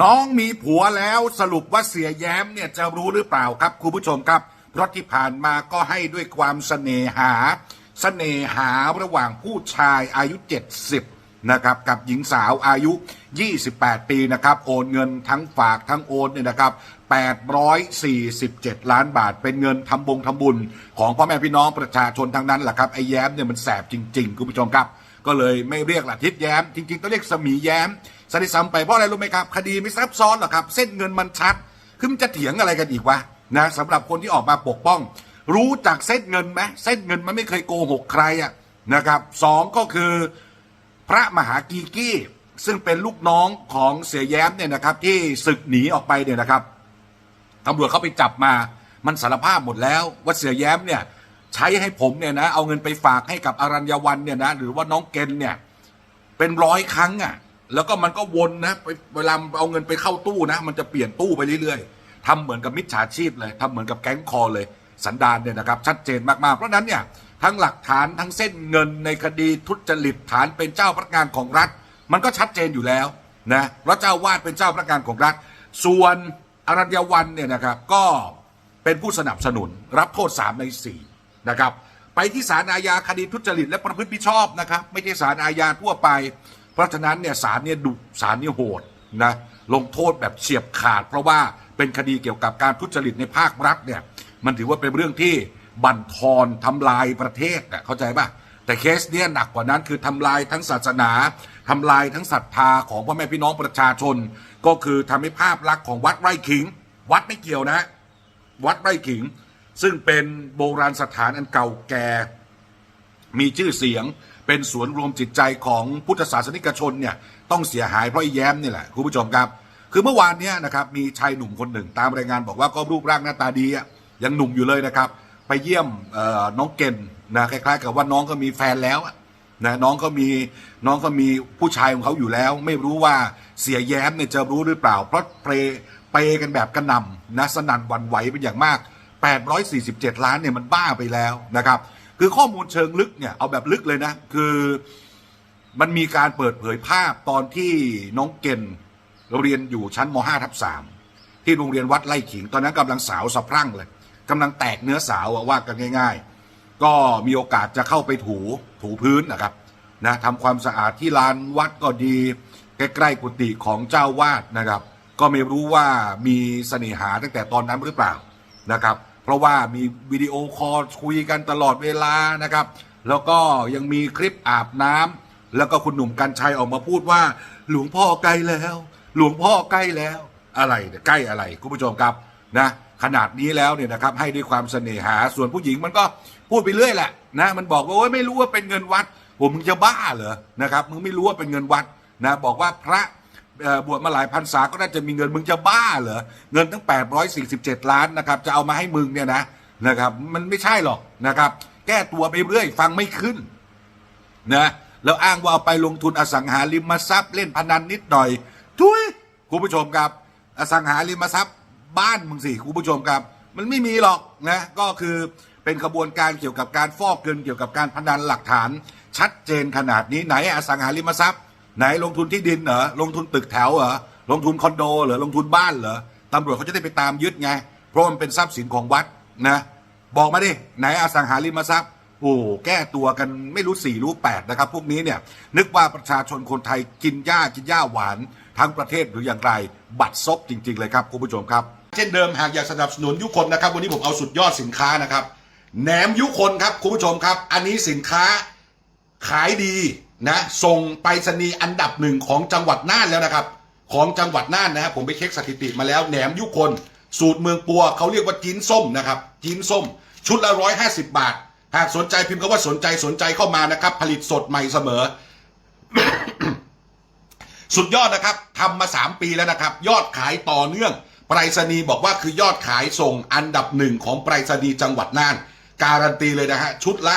น้องมีผัวแล้วสรุปว่าเสียแย้มเนี่ยจะรู้หรือเปล่าครับคุณผู้ชมครับ เพราะที่ผ่านมาก็ให้ด้วยความเสน่หาเสน่หาระหว่างผู้ชายอายุ 70 นะครับ กับหญิงสาวอายุ 28 ปีนะครับ โอนเงินทั้งฝากทั้งโอนเนี่ยนะครับ 847 ล้านบาท เป็นเงินทำบงทำบุญ ของพ่อแม่พี่น้องประชาชนทั้งนั้นแหละครับไอ้แย้มเนี่ยมันแสบจริง ๆ คุณผู้ชมครับ ก็เลยไม่เรียกละทิศแย้ม จริง ๆ ต้องเรียกสมีแย้ม สนิทซ้ำไปเพราะอะไรรู้ไหมครับ คดีไม่ซับซ้อนหรอกครับ เส้นเงินมันชัดคือมันจะเถียงอะไรกันอีกวะนะสำหรับคนที่ออกมาปกป้อง รู้จักเส้นเงินไหมเส้นเงินมันไม่เคยโกหกใครอะนะครับสองก็คือพระมหากีกี้ซึ่งเป็นลูกน้องของเสียแย้มเนี่ยนะครับ ที่ศึกหนีออกไปเนี่ยนะครับตำรวจเขาไปจับมา มันสารภาพหมดแล้วว่าเสียแย้มเนี่ยใช้ให้ผมเนี่ยนะเอาเงินไปฝากให้กับอรัญญวันเนี่ยนะหรือว่าน้องเกณฑ์เนี่ยเป็นร้อยครั้งอะ แล้วก็มันก็วนนะไปเวลาเอาเงินไปเข้าตู้นะ มันจะเปลี่ยนตู้ไปเรื่อยๆทำเหมือนกับมิจฉาชีพเลยทำเหมือนกับแก๊งคอเลย สันดานเนี่ยนะครับ ชัดเจนมากๆ เพราะนั้นเนี่ยทั้งหลักฐานทั้งเส้นเงินในคดีทุจริตฐานเป็นเจ้าพนักงานของรัฐ มันก็ชัดเจนอยู่แล้วนะเพราะเจ้าวาดเป็นเจ้าพนักงานของรัฐ ส่วนอรัญญวันเนี่ยนะครับก็เป็นผู้สนับสนุนรับโทษ 3 ใน 4 นะครับ ไปที่ศาลอาญาคดีทุจริตและประพฤติมิชอบนะครับ ไม่ใช่ศาลอาญาทั่วไป เพราะฉะนั้นเนี่ยศาลเนี่ยดุศาลเนี่ยโหดนะลงโทษแบบเฉียบขาด เพราะว่าเป็นคดีเกี่ยวกับการทุจริตในภาครัฐเนี่ยมันถือว่าเป็นเรื่องที่บั่นทอนทำลายประเทศอะเข้าใจป่ะแต่เคสเนี้ยหนักกว่านั้นคือทำลายทั้งศาสนาทำลายทั้งศรัทธาของพ่อแม่พี่น้องประชาชน ก็คือทำให้ภาพลักษณ์ของวัดไร่ขิง วัดไม่เกี่ยวนะ วัดไร่ขิง ซึ่งเป็นโบราณสถานอันเก่าแก่ มีชื่อเสียง เป็นศูนย์รวมจิตใจของพุทธศาสนิกชนเนี่ยต้องเสียหายเพราะแย้มนี่แหละคุณผู้ชมครับ คือเมื่อวานเนี้ยนะครับมีชายหนุ่มคนหนึ่งตามรายงานบอกว่าก็รูปร่างหน้าตาดีอะยังหนุ่มอยู่เลยนะครับ ไปเยี่ยมน้องเกณฑ์นะคล้ายๆ กับว่าน้องก็มีแฟนแล้วนะน้องก็มีน้องก็มีผู้ชายของเขาอยู่แล้ว ไม่รู้ว่าเสียแย้มเนี่ยจะรู้หรือเปล่า เพราะเปรเปย์กันแบบกระหน่ำนะสนั่นหวันไหวเป็นอย่างมาก 847 ล้านเนี่ยมันบ้าไปแล้วนะครับ คือข้อมูลเชิงลึกเนี่ยเอาแบบลึกเลยนะ คือมันมีการเปิดเผยภาพตอนที่น้องเกณฑ์เรียนอยู่ชั้นม .5 ทับ3ที่โรงเรียนวัดไร่ขิง ตอนนั้นกำลังสาวสะพรั่งเลยกำลังแตกเนื้อสาวว่ากันง่าย ๆ ก็มีโอกาสจะเข้าไปถูถูพื้นนะครับนะทำความสะอาดที่ลานวัดก็ดีใกล้ๆกุฏิของเจ้าวาดนะครับ ก็ไม่รู้ว่ามีเสน่หาตั้งแต่ตอนนั้นหรือเปล่านะครับ เพราะว่ามีวิดีโอคอลคุยกันตลอดเวลานะครับ แล้วก็ยังมีคลิปอาบน้ำแล้วก็คุณหนุ่มกัญชัยออกมาพูดว่า หลวงพ่อใกล้แล้ว หลวงพ่อใกล้แล้วอะไรใกล้อะไรคุณผู้ชมครับนะขนาดนี้แล้วเนี่ยนะครับให้ด้วยความเสน่หาส่วนผู้หญิงมันก็พูดไปเรื่อยแหละนะมันบอกว่าโอ้ยไม่รู้ว่าเป็นเงินวัดผมมึงจะบ้าเหรอนะครับมึงไม่รู้ว่าเป็นเงินวัดนะบอกว่าพระ บวชมาหลายพันษาก็น่าจะมีเงินมึงจะบ้าเหรอเงินตั้ง 847 ล้านนะครับจะเอามาให้มึงเนี่ยนะนะครับมันไม่ใช่หรอกนะครับ แก้ตัวไปเรื่อยฟังไม่ขึ้นนะแล้วอ้างว่าเอาไปลงทุนอสังหาริมทรัพย์เล่นพนันนิดหน่อยทุยคุณผู้ชมครับ อสังหาริมทรัพย์บ้านมึงสิคุณผู้ชมครับ มันไม่มีหรอกนะก็คือเป็นขบวนการเกี่ยวกับการฟอกเงินเกี่ยวกับการพนันหลักฐาน ชัดเจนขนาดนี้ไหนอสังหาริมทรัพย์ ไหนลงทุนที่ดินเหรอลงทุนตึกแถวเหรอลงทุนคอนโดเหรอลงทุนบ้านเหรอตำรวจเขาจะได้ไปตามยึดไง เพราะมันเป็นทรัพย์สินของวัดนะบอกมาดิไหนอสังหาริมทรัพย์โอ้แก้ตัวกันไม่รู้สี่รู้แปดนะครับ พวกนี้เนี่ยนึกว่าประชาชนคนไทยกินหญ้ากินหญ้าหวานทั้งประเทศหรืออย่างไรบัตรซบจริง ๆ เลยครับคุณผู้ชมครับ เช่นเดิมหากอยากสนับสนุนยุคนนะครับ วันนี้ผมเอาสุดยอดสินค้านะครับแหนมยุคนครับคุณผู้ชมครับ อันนี้สินค้าขายดี นะส่งไปรษณีย์อันดับหนึ่งของจังหวัดน่านแล้วนะครับ ของจังหวัดน่านนะครับผมไปเช็คสถิติมาแล้วแหนมยุคน สูตรเมืองปัวเขาเรียกว่าจีนส้มนะครับจีนส้ม ชุดละร้อยห้าสิบบาท หากสนใจพิมพ์คำว่าสนใจสนใจเข้ามานะครับ ผลิตสดใหม่เสมอ สุดยอดนะครับทำมา3ปีแล้วนะครับ ยอดขายต่อเนื่องไปรษณีย์บอกว่าคือยอดขายส่งอันดับหนึ่งของไปรษณีย์จังหวัดน่าน การันตีเลยนะฮะชุดละ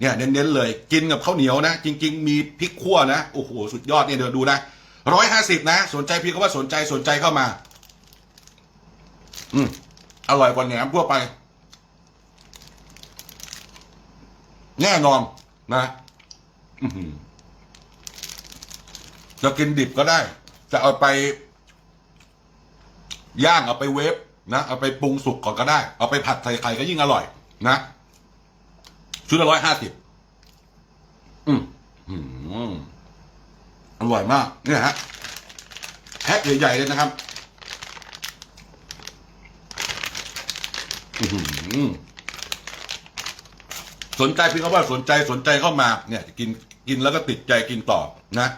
เนี่ยเน้นๆเลย กินกับข้าวเหนียวนะ จริง ๆ มีพริกขั่วนะโอ้โหสุดยอดเนี่ยเดี๋ยวดูนะร้อยห้าสิบนะ สนใจพี่ก็ว่าสนใจสนใจเข้ามา อืมอร่อยกว่าแหนมทั่วไป แน่นอนนะจะกินดิบก็ได้ จะเอาไป ย่างเอาไปเวฟนะเอาไปปรุงสุกก่อนก็ได้ เอาไปผัดใส่ไข่ก็ยิ่งอร่อย นะ ชุดละร้อยห้าสิบอืมอืมอร่อยมากเนี่ยฮะแพ็คใหญ่ๆเลยนะครับอือหือสนใจพี่เขาว่าสนใจสนใจเข้ามา เนี่ยกินกินแล้วก็ติดใจกินต่อนะ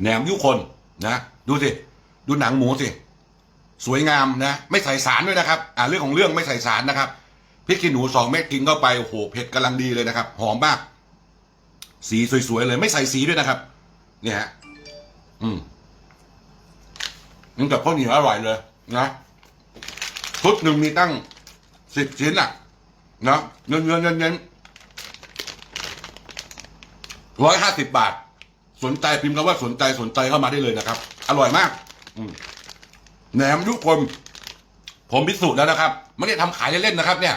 แหนมยุคนนะดูสิดูหนังหมูสิสวยงามนะ ไม่ใส่สารด้วยนะครับ อ่าเรื่องของเรื่องไม่ใส่สารนะครับ พริกขี้หนูสองเม็ดกินเข้าไปโอ้โหเผ็ดกำลังดีเลยนะครับ หอมมาก สีสวยๆเลยไม่ใส่สีด้วยนะครับ เนี่ยฮะอืมนี่กับข้าวเหนียวอร่อยเลย นะชุดหนึ่งมีตั้งสิบชิ้นอะ นะเงินเงินเงินเงินร้อยห้าสิบบาท สนใจพิมพ์คำว่าสนใจสนใจเข้ามาได้เลยนะครับ อร่อยมาก อืมแหนมยุคนผมพิสูจน์แล้วนะครับ ไม่ได้ทำขายเล่นๆนะครับ เนี่ย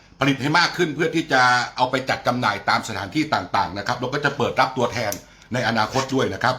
ผลิตให้มากขึ้นเพื่อที่จะเอาไปจัดจำหน่ายตามสถานที่ต่างๆนะครับแล้วก็จะเปิดรับตัวแทนในอนาคตด้วยนะครับ